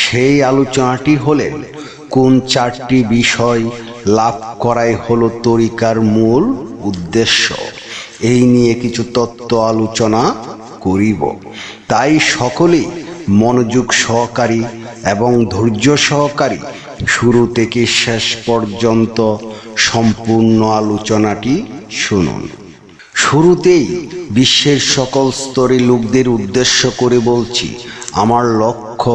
সেই আলোচনাটি হলেন কোন চারটি বিষয় লাভ করাই হলো তরিকার মূল উদ্দেশ্য। এই নিয়ে কিছু তত্ত্ব আলোচনা করিব। তাই সকলেই মনোযোগ সহকারী এবং ধৈর্য সহকারী শুরু থেকে শেষ পর্যন্ত সম্পূর্ণ আলোচনাটি শুনুন। শুরুতেই বিশ্বের সকল স্তরে লোকদের উদ্দেশ্য করে বলছি, আমার লক্ষ্য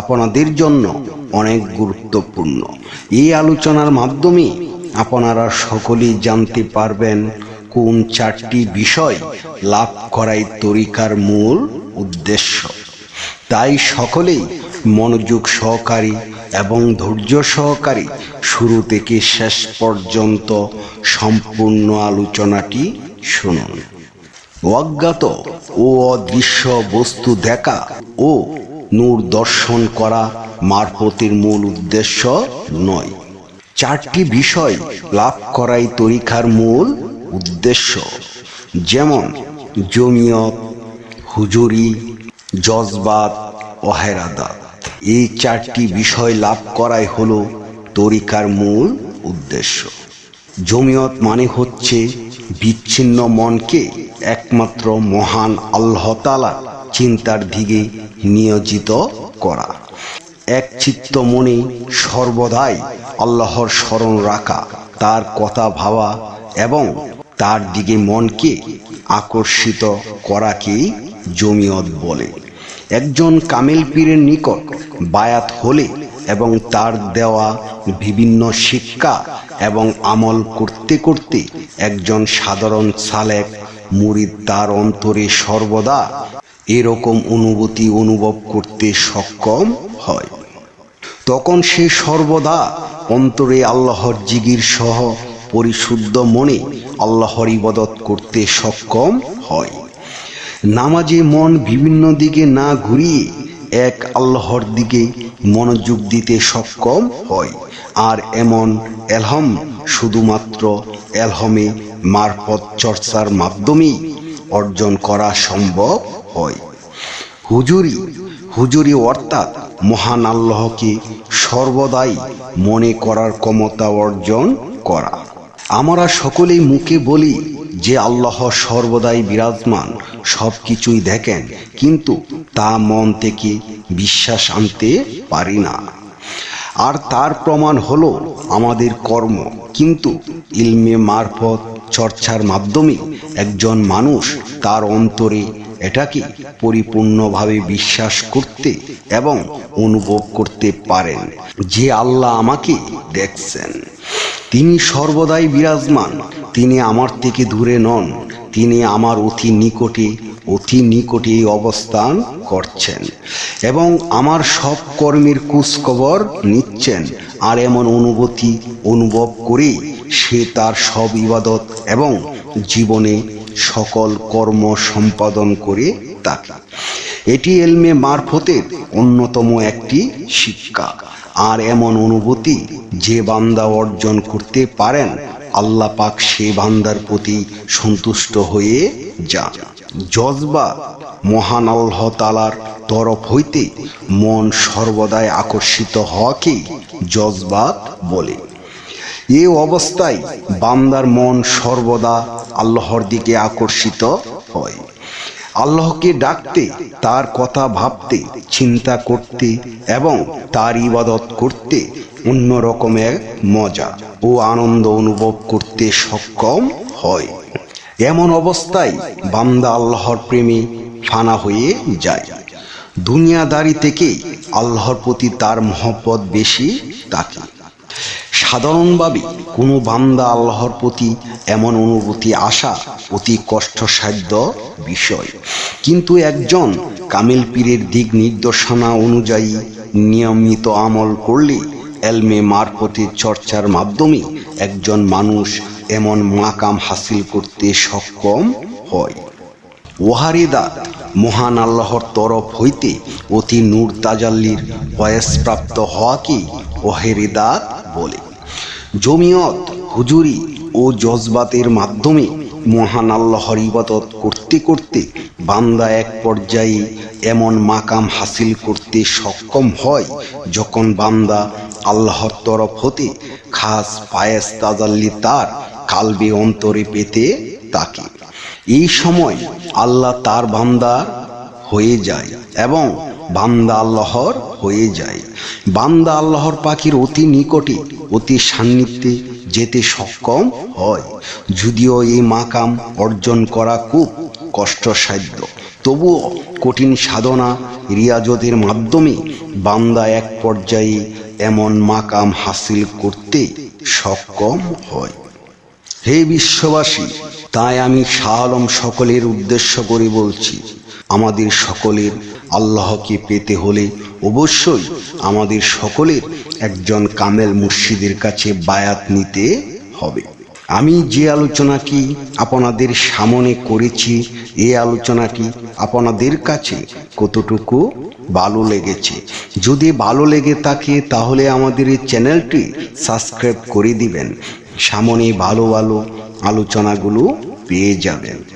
আপনাদের জন্য অনেক গুরুত্বপূর্ণ। এই আলোচনার মাধ্যমে আপনারা সকলেই জানতে পারবেন কোন চারটি বিষয় লাভ করাই তরিকার মূল উদ্দেশ্য। তাই সকলেই মনোযোগ সহকারী এবং ধৈর্য সহকারে শুরু থেকে শেষ পর্যন্ত সম্পূর্ণ আলোচনাটি শুনুন। অজ্ঞাত ও অদৃশ্য বস্তু দেখা ও নূর দর্শন করা মারফতের মূল উদ্দেশ্য নয়। চারটি বিষয় লাভ করাই তরিকার মূল উদ্দেশ্য। যেমন, জমিয়ত, হুজুরি, জজবাত, অহেরাদাত। এই চারটি বিষয় লাভ করাই হলো তরিকার মূল উদ্দেশ্য। জমিয়ত মানে হচ্ছে বিচ্ছিন্ন মনকে একমাত্র মহান আল্লাহ তালা চিন্তার দিকে নিয়োজিত করা। এক চিত্ত মনে সর্বদাই আল্লাহর স্মরণ রাখা, তার কথা ভাবা এবং তার দিকে মনকে আকর্ষিত করাকেই জমিয়ত বলে। একজন কামেল পীরের নিকট বায়াত হলে এবং তার দেওয়া বিভিন্ন শিক্ষা এবং আমল করতে করতে একজন সাধারণ সালেক মুরিদ তার অন্তরে সর্বদা এরকম অনুভূতি অনুভব করতে সক্ষম হয়। তখন সে সর্বদা অন্তরে আল্লাহর জিগির সহ পরিশুদ্ধ মনে আল্লাহর ইবাদত করতে সক্ষম হয়। নামাজে মন বিভিন্ন দিকে না ঘুরিয়ে এক আল্লাহর দিকে মনোযোগ দিতে সক্ষম হয়। আর এমন এলহম শুধুমাত্র এলহমে মারফত চর্চার মাধ্যমেই অর্জন করা সম্ভব হয়। হুজুরি হুজুরি অর্থাৎ মহান আল্লাহকে সর্বদাই মনে করার ক্ষমতা অর্জন করা। আমরা সকলেই মুখে বলি যে আল্লাহ সর্বদাই বিরাজমান সব কিছুই দেখেন, কিন্তু তা মন থেকে বিশ্বাস আনতে পারি না। আর তার প্রমাণ হলো আমাদের কর্ম, কিন্তু ইলমে মারফত চর্চার মাধ্যমে একজন মানুষ তার অন্তরে এটাকে পরিপূর্ণভাবে বিশ্বাস করতে এবং অনুভব করতে পারেন। যে আল্লাহ আমাকে দেখছেন। তিনি সর্বদাই বিরাজমান, তিনি আমার থেকে দূরে নন, তিনি আমার অতি নিকটে অতি নিকটে অবস্থান করছেন এবং আমার সব কর্মের কুচখবর নিচ্ছেন, আর এমন অনুভূতি অনুভব করে সে তার সব ইবাদত এবং জীবনে সকল কর্ম সম্পাদন করে থাকে। এটি এলমে মারফতের অন্যতম একটি শিক্ষা। আর এমন অনুভূতি যে বান্দা অর্জন করতে পারেন, আল্লাহ পাক সে বান্দার প্রতি সন্তুষ্ট হয়ে যান। জজবা মহান আল্লাহ তালার তরফ হইতে মন সর্বদাই আকর্ষিত হওয়াকে জজবাত বলে। এ অবস্থায় বান্দার মন সর্বদা আল্লাহর দিকে আকর্ষিত হয়। আল্লাহকে ডাকতে, তার কথা ভাবতে, চিন্তা করতে এবং তার ইবাদত করতে অন্য রকমের মজা ও আনন্দ অনুভব করতে সক্ষম হয়। এমন অবস্থায় বান্দা আল্লাহর প্রেমে ফানা হয়ে যায়। দুনিয়াদারি থেকে আল্লাহর প্রতি তার মহব্বত বেশি থাকে সাধারণভাবে কোনো বান্দা আল্লাহর প্রতি এমন অনুভূতি আসা অতি কষ্টসাধ্য বিষয়। কিন্তু একজন কামিল পীরের দিক নির্দেশনা অনুযায়ী নিয়মিত আমল করলে এলমে মারফতের চর্চার মাধ্যমে একজন মানুষ এমন মাকাম হাসিল করতে সক্ষম হয়। ওহারিদাত মহান আল্লাহর তরফ হইতে অতি নূর তাজাল্লির বয়সপ্রাপ্ত হওয়াকে ওহেরিদাত বলে। জমিয়ত, হুজুরি ও জজবাতের মাধ্যমে মহান আল্লাহর ইবাদত করতে করতে বান্দা এক পর্যায়ে এমন মাকাম হাসিল করতে সক্ষম হয় যখন বান্দা আল্লাহর তরফ হতে খাস পায়েস তাজাল্লি তার কালবে অন্তরে পেতে তাকে। এই সময় আল্লাহ তার বান্দা হয়ে যায় এবং বান্দা আল্লাহর হয়ে যায়। বান্দা আল্লাহর পাখির অতি নিকটে, অতি সান্নিধ্যে যেতে সক্ষম হয়। যদিও এই মাকাম অর্জন করা খুব কষ্টসাধ্য, তবুও কঠিন সাধনা রিয়াজতের মাধ্যমে বান্দা এক পর্যায়ে এমন মাকাম হাসিল করতে সক্ষম হয়। হে বিশ্ববাসী, তাই আমি শাহ আলম সকলের উদ্দেশ্য করে বলছি, আমাদের সকলের আল্লাহকে পেতে হলে অবশ্যই আমাদের সকলের একজন কামেল মুর্শিদের কাছে বায়াত নিতে হবে। আমি যে আলোচনাটি আপনাদের সামনে করেছি এই আলোচনাটি আপনাদের কাছে কতটুকু ভালো লেগেছে? যদি ভালো লেগে থাকে, তাহলে আমাদের এই চ্যানেলটি সাবস্ক্রাইব করে দিবেন। সামনে ভালো ভালো আলোচনাগুলো পেয়ে যাবেন।